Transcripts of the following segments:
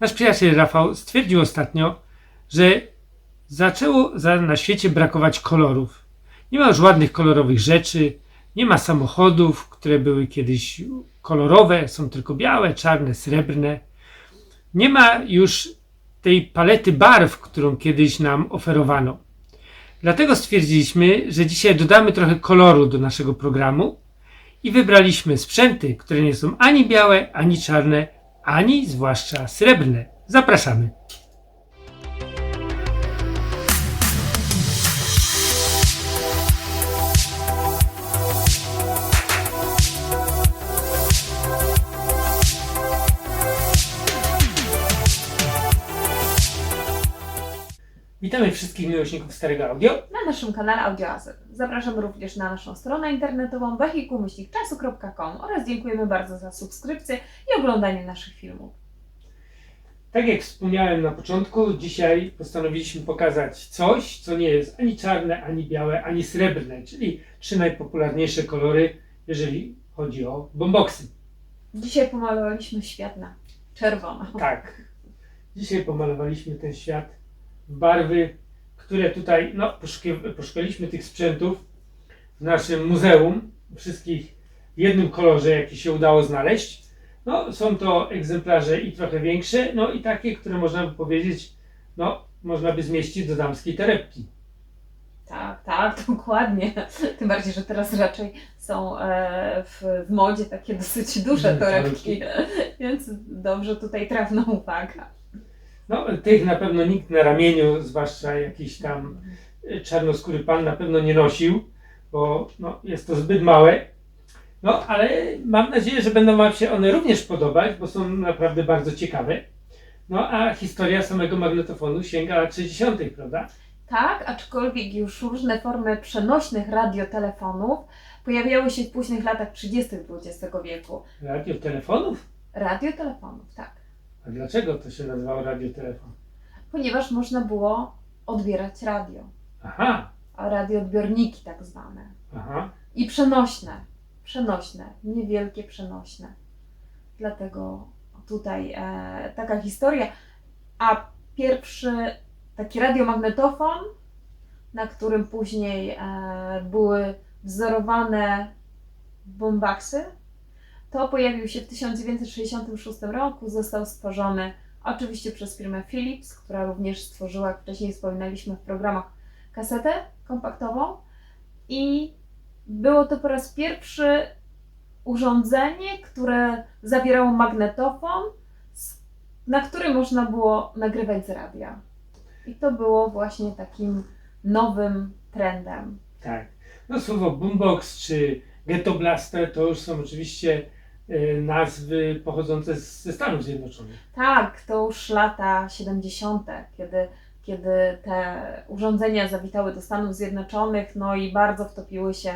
Nasz przyjaciel Rafał stwierdził ostatnio, że zaczęło za- na świecie brakować kolorów. Nie ma już ładnych kolorowych rzeczy, nie ma samochodów, które były kiedyś kolorowe, są tylko białe, czarne, srebrne. Nie ma już tej palety barw, którą kiedyś nam oferowano. Dlatego stwierdziliśmy, że dzisiaj dodamy trochę koloru do naszego programu i wybraliśmy sprzęty, które nie są ani białe, ani czarne, ani zwłaszcza srebrne. Zapraszamy. Witamy wszystkich miłośników Starego Audio. na naszym kanale Audioazy. Zapraszam również na naszą stronę internetową wehikułmyślnikczasu.com oraz dziękujemy bardzo za subskrypcję i oglądanie naszych filmów. Tak jak wspomniałem na początku, dzisiaj postanowiliśmy pokazać coś, co nie jest ani czarne, ani białe, ani srebrne, czyli trzy najpopularniejsze kolory, jeżeli chodzi o boomboxy. Dzisiaj pomalowaliśmy świat na czerwono. Tak. Dzisiaj pomalowaliśmy ten świat barwy, które tutaj, no, poszukaliśmy tych sprzętów w naszym muzeum, wszystkich w jednym kolorze, jaki się udało znaleźć. No, są to egzemplarze i trochę większe, no i takie, które można by powiedzieć, no, można by zmieścić do damskiej torebki. Tak, tak, dokładnie. Tym bardziej, że teraz raczej są e, w, w modzie takie dosyć duże Duże torebki, więc dobrze tutaj trafna uwaga. No, tych na pewno nikt na ramieniu, zwłaszcza jakiś tam y, czarnoskóry pan na pewno nie nosił, bo no, jest to zbyt małe. No, ale mam nadzieję, że będą Wam się one również podobać, bo są naprawdę bardzo ciekawe. No, a historia samego magnetofonu sięga lat 60., prawda? Tak, aczkolwiek już różne formy przenośnych radiotelefonów pojawiały się w późnych latach 30. XX wieku. Radiotelefonów? Radiotelefonów, tak. A dlaczego to się nazywało radiotelefon? Ponieważ można było odbierać radio, Aha, a radioodbiorniki tak zwane. aha. I przenośne, przenośne, niewielkie przenośne. Dlatego tutaj e, taka historia. A pierwszy taki radiomagnetofon, na którym później e, były wzorowane bombaksy, to pojawił się w 1966 roku. Został stworzony oczywiście przez firmę Philips, która również stworzyła, jak wcześniej wspominaliśmy w programach, kasetę kompaktową. I było to po raz pierwszy urządzenie, które zawierało magnetofon, na który można było nagrywać z radia. I to było właśnie takim nowym trendem. Tak. No słowo boombox czy ghetto blaster to już są oczywiście nazwy pochodzące z- ze Stanów Zjednoczonych. Tak, to już lata 70., kiedy, kiedy te urządzenia zawitały do Stanów Zjednoczonych, no i bardzo wtopiły się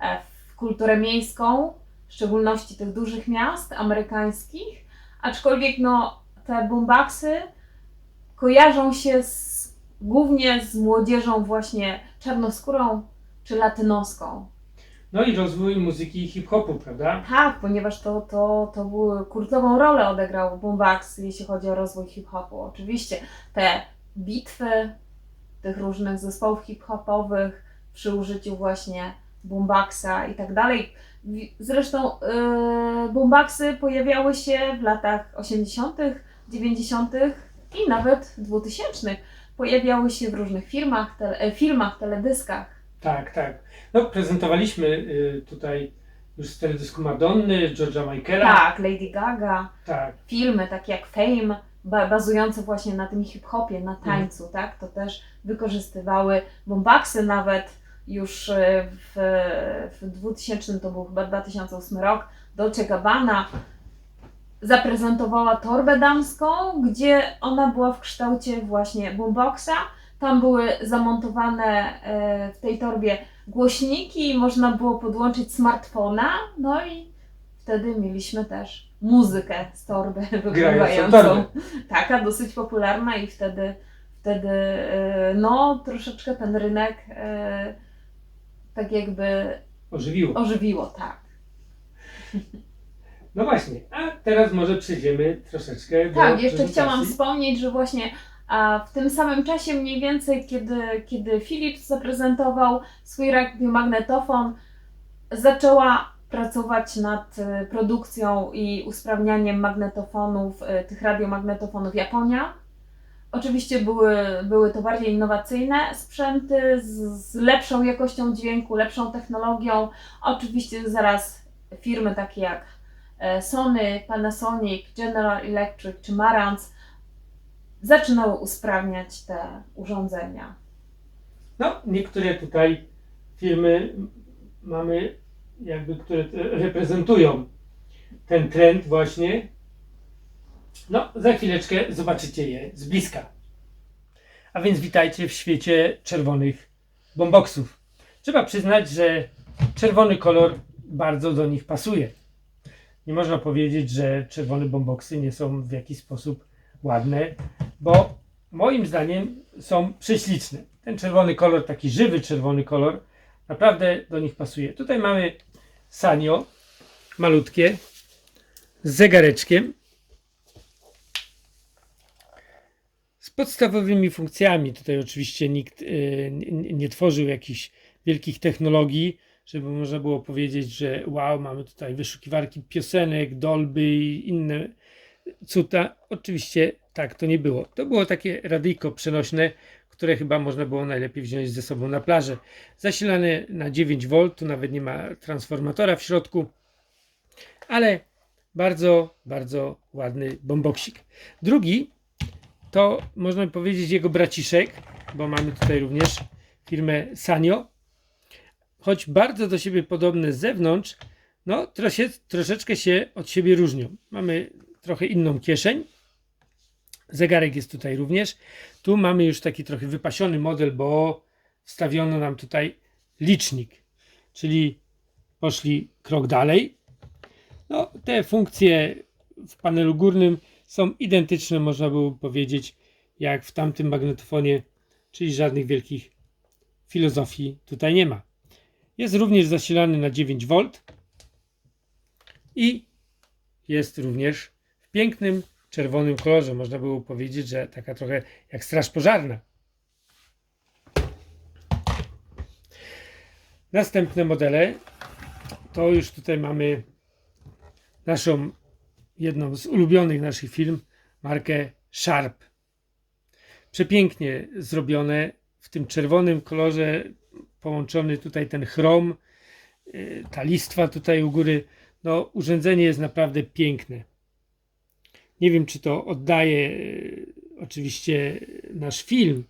e, w kulturę miejską, w szczególności tych dużych miast amerykańskich, aczkolwiek no, te boomboxy kojarzą się z, głównie z młodzieżą właśnie czarnoskórą czy latynoską. No i rozwój muzyki hip-hopu, prawda? Tak, ponieważ to, to, to były kultową rolę odegrał Boombox, jeśli chodzi o rozwój hip-hopu. Oczywiście te bitwy tych różnych zespołów hip-hopowych przy użyciu właśnie boomboxa i tak dalej. Zresztą yy, boomboxy pojawiały się w latach 80., 90. i nawet 2000. Pojawiały się w różnych firmach, tele, filmach, teledyskach. Tak, tak. No prezentowaliśmy y, tutaj już z teledysku Madonny, George'a Michaela. Tak, Lady Gaga. tak. filmy takie jak Fame, ba- bazujące właśnie na tym hip-hopie, na tańcu, tak? To też wykorzystywały bombaksy nawet już e, w, w 2000, to był chyba 2008 rok, Dolce Gabbana zaprezentowała torbę damską, gdzie ona była w kształcie właśnie boomboxa. Tam były zamontowane e, w tej torbie głośniki i można było podłączyć smartfona, no i wtedy mieliśmy też muzykę z torby wygrywającą. torbę. Taka dosyć popularna i wtedy, wtedy e, no troszeczkę ten rynek e, tak jakby Ożywiło. ożywiło, tak. No właśnie, a teraz może przejdziemy troszeczkę do Tak, jeszcze chciałam wspomnieć, że właśnie a, w tym samym czasie mniej więcej, kiedy, kiedy Philips zaprezentował swój radiomagnetofon, zaczęła pracować nad e, produkcją i usprawnianiem magnetofonów, e, tych radiomagnetofonów Japonia. Oczywiście były, były to bardziej innowacyjne sprzęty z, z lepszą jakością dźwięku, lepszą technologią. Oczywiście zaraz firmy takie jak e, Sony, Panasonic, General Electric czy Marantz zaczynały usprawniać te urządzenia. No, niektóre tutaj firmy mamy, jakby, które reprezentują ten trend właśnie. No, za chwileczkę zobaczycie je z bliska. A więc witajcie w świecie czerwonych bomboksów. Trzeba przyznać, że czerwony kolor bardzo do nich pasuje. Nie można powiedzieć, że czerwone bomboksy nie są w jakiś sposób ładne, bo moim zdaniem są prześliczne. Ten czerwony kolor, taki żywy czerwony kolor, naprawdę do nich pasuje. Tutaj mamy sanio, malutkie, z zegareczkiem, z podstawowymi funkcjami. Tutaj oczywiście nikt y, nie, nie tworzył jakichś wielkich technologii, żeby można było powiedzieć, że wow, mamy tutaj wyszukiwarki piosenek, dolby i inne cuda. Oczywiście tak to nie było. To było takie radyjko przenośne, które chyba można było najlepiej wziąć ze sobą na plażę. Zasilane na 9V, tu nawet nie ma transformatora w środku, ale bardzo, bardzo ładny bomboksik. Drugi to można powiedzieć jego braciszek, bo mamy tutaj również firmę Sanyo. Choć bardzo do siebie podobne z zewnątrz, no trosie, troszeczkę się od siebie różnią. Mamy trochę inną kieszeń. Zegarek jest tutaj również. Tu mamy już taki trochę wypasiony model, bo wstawiono nam tutaj licznik, czyli poszli krok dalej. No, te funkcje w panelu górnym są identyczne, można było powiedzieć, jak w tamtym magnetofonie, czyli żadnych wielkich filozofii tutaj nie ma. Jest również zasilany na 9V i jest również pięknym czerwonym kolorze. Można było powiedzieć, że taka trochę jak straż pożarna. Następne modele to już tutaj mamy naszą jedną z ulubionych naszych firm, markę Sharp. Przepięknie zrobione w tym czerwonym kolorze, połączony tutaj ten chrom, y, ta listwa tutaj u góry. No, urządzenie jest naprawdę piękne. Nie wiem, czy to oddaje y, oczywiście nasz film,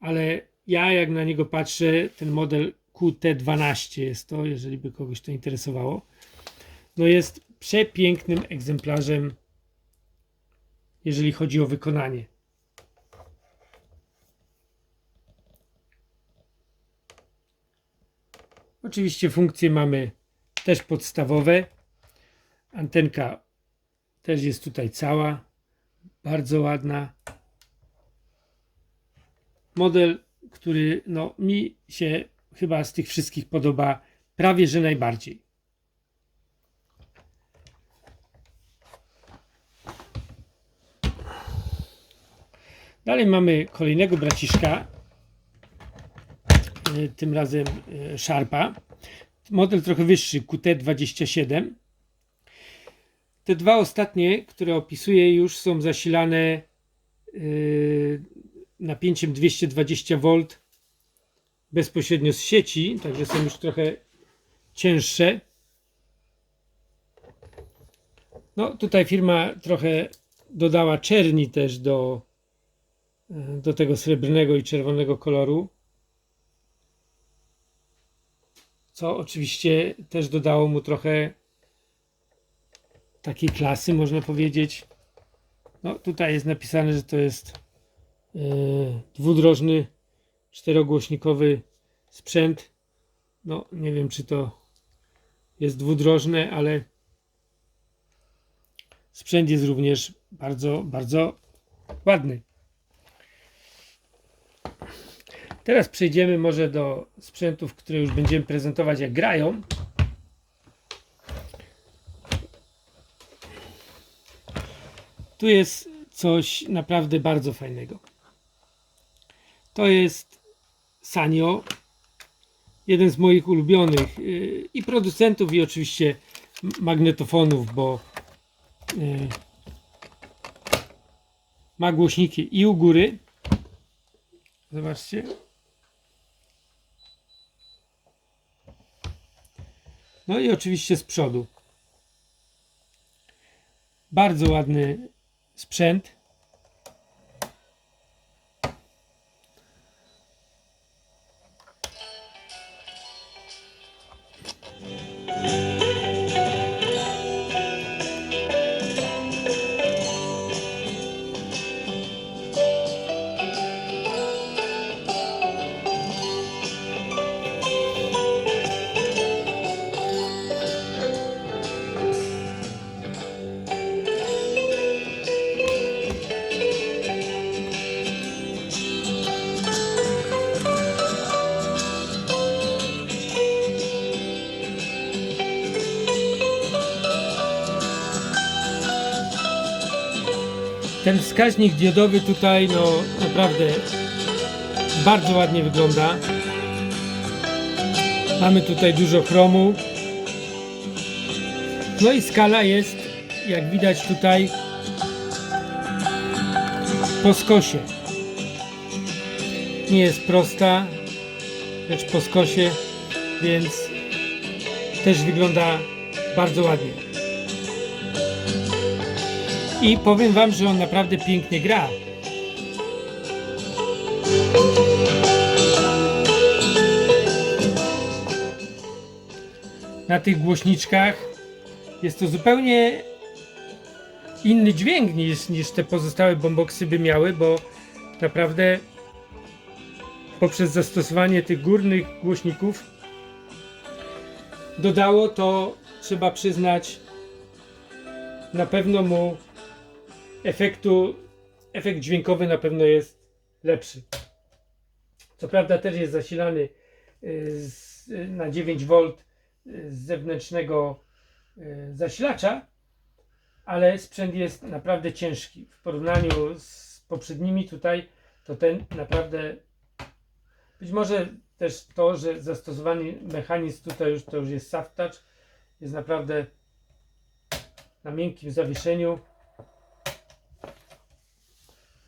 ale ja jak na niego patrzę, ten model QT12 jest to, jeżeli by kogoś to interesowało. No jest przepięknym egzemplarzem, jeżeli chodzi o wykonanie. Oczywiście funkcje mamy też podstawowe. Antenka też jest tutaj cała, bardzo ładna. Model, który no, mi się chyba z tych wszystkich podoba prawie że najbardziej. Dalej mamy kolejnego braciszka, y, tym razem y, Sharpa. Model trochę wyższy, QT27. Te dwa ostatnie, które opisuję, już są zasilane y, napięciem 220V bezpośrednio z sieci, także są już trochę cięższe. No, tutaj firma trochę dodała czerni też do, y, do tego srebrnego i czerwonego koloru. Co oczywiście też dodało mu trochę takiej klasy, można powiedzieć. No, tutaj jest napisane, że to jest yy, dwudrożny, czterogłośnikowy sprzęt. No, nie wiem, czy to jest dwudrożne, ale sprzęt jest również bardzo, bardzo ładny. Teraz przejdziemy może do sprzętów, które już będziemy prezentować jak grają. Tu jest coś naprawdę bardzo fajnego. To jest Sanyo, jeden z moich ulubionych yy, i producentów, i oczywiście magnetofonów, bo yy, ma głośniki i u góry. Zobaczcie. No i oczywiście z przodu. Bardzo ładny sprzęt. Ten wskaźnik diodowy tutaj, no naprawdę bardzo ładnie wygląda. Mamy tutaj dużo chromu. No i skala jest, jak widać tutaj, po skosie. Nie jest prosta, lecz po skosie, więc też wygląda bardzo ładnie. I powiem Wam, że on naprawdę pięknie gra. Na tych głośniczkach jest to zupełnie inny dźwięk niż, niż te pozostałe bomboksy by miały, bo naprawdę poprzez zastosowanie tych górnych głośników dodało to, trzeba przyznać, na pewno mu efektu, efekt dźwiękowy na pewno jest lepszy. Co prawda też jest zasilany y, z, y, na 9V y, z zewnętrznego zasilacza, ale sprzęt jest naprawdę ciężki. W porównaniu z poprzednimi tutaj, to ten naprawdę być może też to, że zastosowany mechanizm tutaj już to już jest soft touch, jest naprawdę na miękkim zawieszeniu.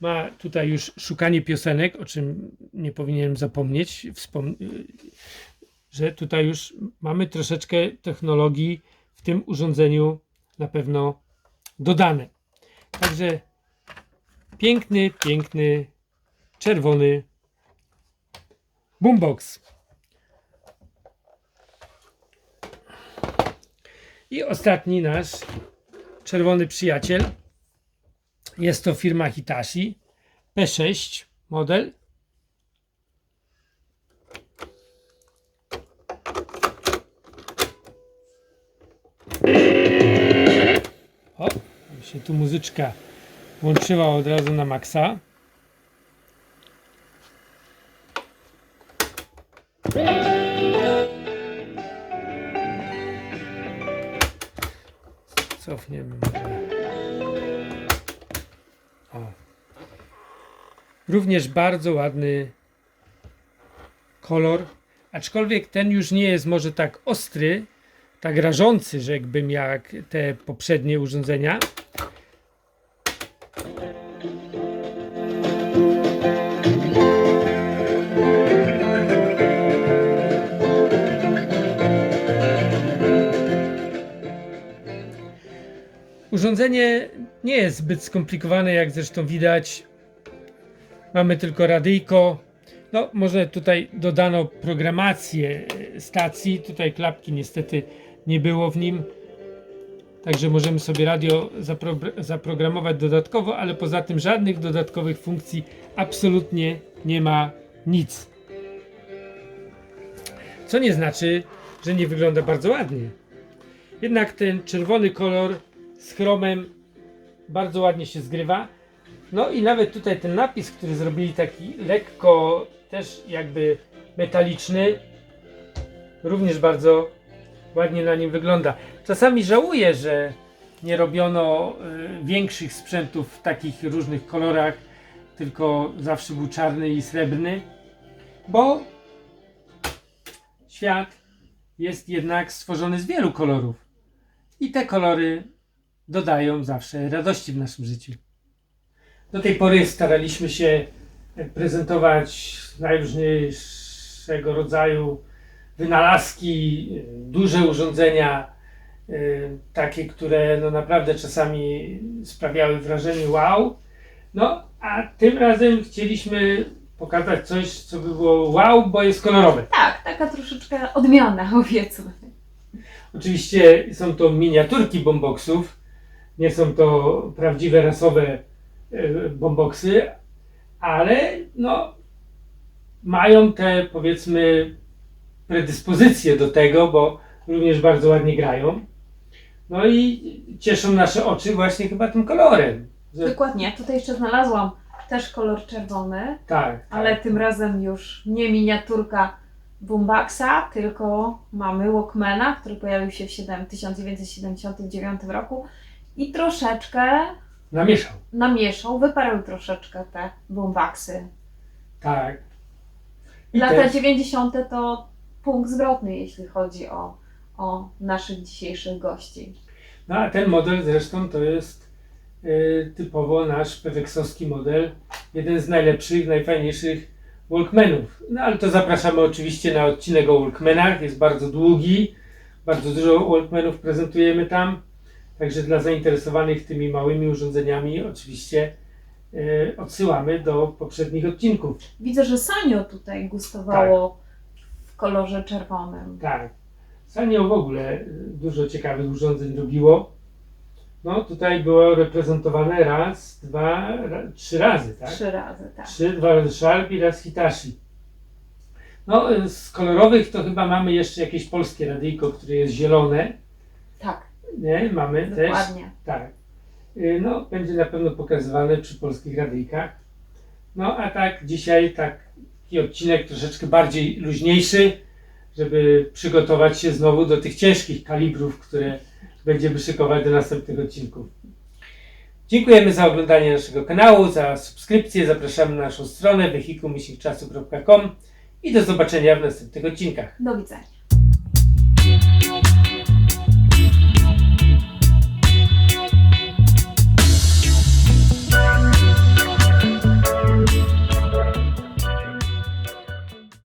Ma tutaj już szukanie piosenek, o czym nie powinienem zapomnieć, że tutaj już mamy troszeczkę technologii w tym urządzeniu na pewno dodane. Także piękny, piękny, czerwony boombox. I ostatni nasz czerwony przyjaciel. Jest to firma Hitachi P6 model. O, się tu muzyczka włączyła od razu na maksa. Również bardzo ładny kolor, aczkolwiek ten już nie jest może tak ostry, tak rażący, rzekłbym, jak te poprzednie urządzenia. Urządzenie nie jest zbyt skomplikowane, jak zresztą widać. Mamy tylko radyjko. No, może tutaj dodano programację e, stacji. Tutaj klapki niestety nie było w nim. Także możemy sobie radio zapro- zaprogramować dodatkowo, ale poza tym żadnych dodatkowych funkcji absolutnie nie ma nic. Co nie znaczy, że nie wygląda bardzo ładnie. Jednak ten czerwony kolor z chromem bardzo ładnie się zgrywa. No i nawet tutaj ten napis, który zrobili taki lekko też jakby metaliczny, również bardzo ładnie na nim wygląda. Czasami żałuję, że nie robiono y, większych sprzętów w takich różnych kolorach, tylko zawsze był czarny i srebrny, bo świat jest jednak stworzony z wielu kolorów i te kolory dodają zawsze radości w naszym życiu. Do tej pory staraliśmy się prezentować najróżniejszego rodzaju wynalazki, duże urządzenia, y, takie, które no naprawdę czasami sprawiały wrażenie wow. No, a tym razem chcieliśmy pokazać coś, co by było wow, bo jest kolorowe. Tak, taka troszeczkę odmiana, powiedzmy. Oczywiście są to miniaturki bomboksów, nie są to prawdziwe rasowe e, bomboksy, ale no, mają te powiedzmy predyspozycje do tego, bo również bardzo ładnie grają. No i cieszą nasze oczy właśnie chyba tym kolorem. Że- Dokładnie. Tutaj jeszcze znalazłam też kolor czerwony, Tak, ale tak. tym razem już nie miniaturka Boombaxa, tylko mamy Walkmana, który pojawił się w 7 1979 roku i troszeczkę Namieszał. namieszał, wyparł troszeczkę te Boombaxy. Tak. I Lata też- 90. to punkt zwrotny, jeśli chodzi o, o naszych dzisiejszych gości. No a ten model zresztą to jest y, typowo nasz peweksowski model, jeden z najlepszych, najfajniejszych Walkmanów. No ale to zapraszamy oczywiście na odcinek o Walkmanach, jest bardzo długi, bardzo dużo Walkmanów prezentujemy tam, także dla zainteresowanych tymi małymi urządzeniami oczywiście y, odsyłamy do poprzednich odcinków. Widzę, że Sanio tutaj gustowało w kolorze czerwonym. Tak. Sanio w ogóle y, dużo ciekawych urządzeń robiło. No tutaj było reprezentowane raz, dwa, ra, trzy razy, tak? Trzy razy, tak. Trzy, dwa razy Sharp i raz Hitachi. No y, z kolorowych to chyba mamy jeszcze jakieś polskie radyjko, które jest zielone. Tak, Nie, mamy też. dokładnie. Tak. Y, No, będzie na pewno pokazywane przy polskich radyjkach. No, a tak dzisiaj taki odcinek troszeczkę bardziej luźniejszy, żeby przygotować się znowu do tych ciężkich kalibrów, które będziemy szykować do następnych odcinków. Dziękujemy za oglądanie naszego kanału, za subskrypcję. Zapraszamy na naszą stronę wehikułmyślnikczasu.com i do zobaczenia w następnych odcinkach. Do widzenia.